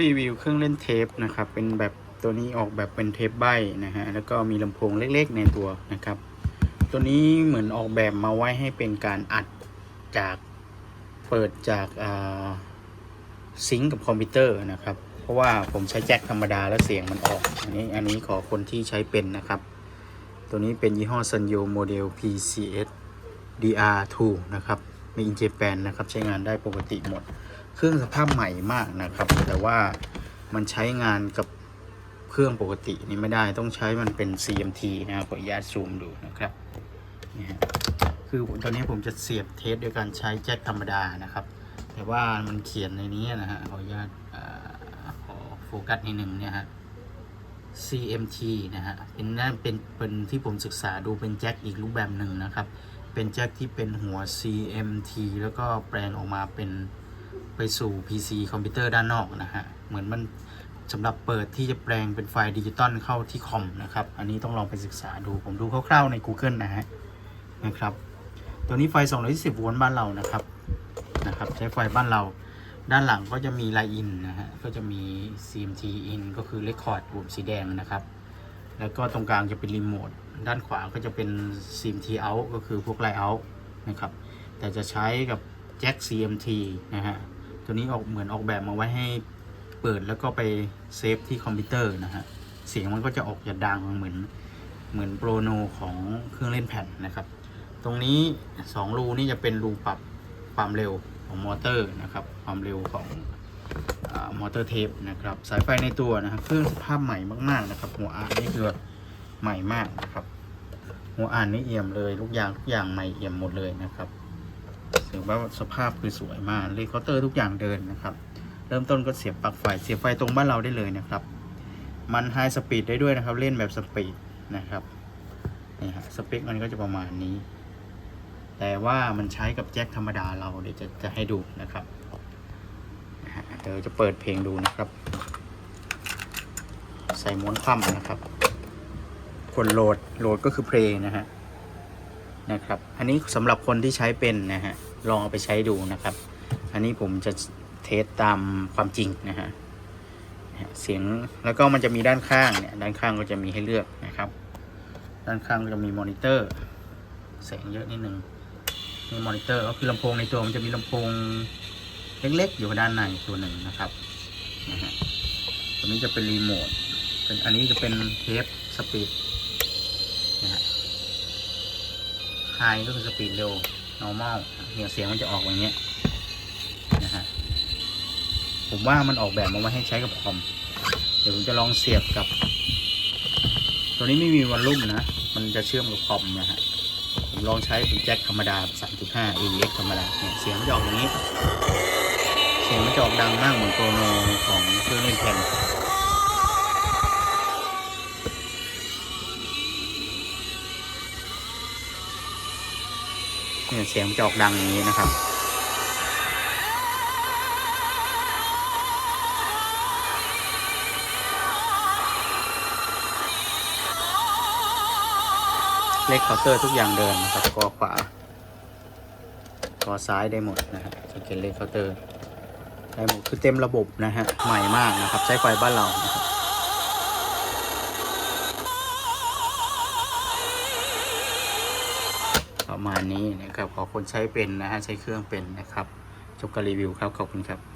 รีวิวเครื่องเล่นเทปนะครับ เป็นแบบตัวนี้ออกแบบเป็นเทปใบนะฮะ แล้วก็มีลำโพงเล็กๆในตัวนะครับ ตัวนี้เหมือนออกแบบมาไว้ให้เป็นการอัดจากเปิดจากซิงกับคอมพิวเตอร์นะครับ เพราะว่าผมใช้แจ็คธรรมดาแล้วเสียงมันออก อันนี้อันนี้ขอคนที่ใช้เป็นนะครับ ตัวนี้เป็นยี่ห้อซันโยโมเดล PCS DR2 นะครับมีอินเจแปนนะครับ ใช้งานได้ปกติหมด เครื่องสภาพใหม่มากนะครับ แต่ว่ามันใช้งานกับเครื่องปกตินี่ไม่ได้ต้องใช้มันเป็น CMT นะครับขออนุญาตซูมดูนะครับนี่ฮะคือตอนนี้ผมจะเสียบเทสโดยการใช้แจ็คธรรมดานะครับ แต่ว่ามันเขียนในนี้นะฮะขออนุญาตขอโฟกัสนิดหนึ่งเนี่ยฮะ CMT นะฮะเป็นนั่นเป็นเป็นที่ผมศึกษาดูเป็นแจ็คอีกรูปแบบหนึ่งนะครับ เป็นแจ็คที่เป็นหัว CMT แล้วก็แปลงออกมาเป็น ไปสู่ PC คอมพิวเตอร์ด้านนอกนะฮะ เหมือนมันสำหรับเปิดที่จะแปลงเป็นไฟล์ดิจิตอลเข้าที่คอมนะครับ อันนี้ต้องลองไปศึกษาดูผมดูคร่าวๆใน Google นะฮะนะครับ ตัวนี้ไฟ 220 โวลต์บ้านเรานะครับนะครับ ใช้ไฟบ้านเราด้านหลังก็จะมีไลน์อินนะฮะ ก็จะมี CMT in ก็คือ Record ปุ่มสีแดงนะครับ แล้วก็ตรงกลางจะเป็นรีโมทด้านขวาก็จะเป็น CMT out ก็คือพวกไลน์ out นะครับ แต่จะใช้กับแจ็ค CMT นะฮะ ตัวนี้ออกเหมือนออกแบบมาไว้ให้เปิดแล้วก็ไปเซฟที่คอมพิวเตอร์นะฮะ เสียงมันก็จะออกจะดังเหมือนเหมือนโปรโนของเครื่องเล่นแผ่นนะครับ ตรงนี้ 2 รูนี่จะเป็นรูปรับความเร็วของมอเตอร์นะครับ ความเร็วของอมอเตอร์เทปนะครับ สายไฟในตัวนะครับเครื่องสภาพใหม่มากๆนะครับ หัวอ่านนี่คือใหม่มากนะครับ หัวอ่านนี่เอี่ยมเลย ทุกอย่างทุกอย่างใหม่เอี่ยมหมดเลยนะครับ ถือว่าสภาพคือสวยมากเลคเคาน์เตอร์ทุกอย่างเดินนะครับ เริ่มต้นก็เสียบปลั๊กไฟ เสียบไฟตรงบ้านเราได้เลยนะครับ มันไฮสปีดได้ด้วยนะครับ เล่นแบบสปีดนะครับนี่ฮะสเปคมันก็จะประมาณนี้ แต่ว่ามันใช้กับแจ็คธรรมดาเราเดี๋ยวจะจะให้ดูนะครับเดี๋ยวจะเปิดเพลงดูนะครับ ใส่ม้วนคว่ำนะครับคนโหลดโหลดก็คือเพลงนะฮะนะครับ อันนี้สำหรับคนที่ใช้เป็นนะฮะ ลองเอาไปใช้ดูนะครับ อันนี้ผมจะเทสตามความจริงนะฮะเสียงแล้วก็มันจะมีด้านข้างเนี่ยด้านข้างก็จะมีให้เลือกนะครับ ด้านข้างก็จะมีมอนิเตอร์แสงเยอะนิดนึงมีมอนิเตอร์ก็คือลำโพงในตัวมันจะมีลำโพงเล็กๆ อยู่ด้านในตัวหนึ่งนะครับนะฮะตัวนี้จะเป็นรีโมทเป็นอันนี้จะเป็นเทปสปีดนะฮะไฮก็คือสปีดเร็ว normal เนี่ยเสียงมันจะออกอย่างเงี้ยนะฮะผมว่ามันออกแบบมาไว้ให้ใช้กับคอมเดี๋ยวผมจะลองเสียบกับ ตัวนี้ไม่มีวอลลุ่มนะ มันจะเชื่อมกับคอมนะฮะผมลองใช้เป็นแจ็คธรรมดา 3.5 AEX ธรรมดาเนี่ยเสียงมันจะออกอย่างนี้ เสียงมันจะออกดังมากเหมือนโปรโนของเครื่องเล่นแผ่น เนี่ยเสียงจะออกดังอย่างนี้นะครับเลขเคาน์เตอร์ทุกอย่างเดินนะครับกอขวา กอซ้ายได้หมดนะฮะสังเกตเลขเคาน์เตอร์ได้หมดคือเต็มระบบนะฮะใหม่มากนะครับใช้ไฟบ้านเรานะครับ ประมาณนี้นะครับขอคนใช้เป็นนะฮะใช้เครื่องเป็นนะครับจบการรีวิวครับขอบคุณครับ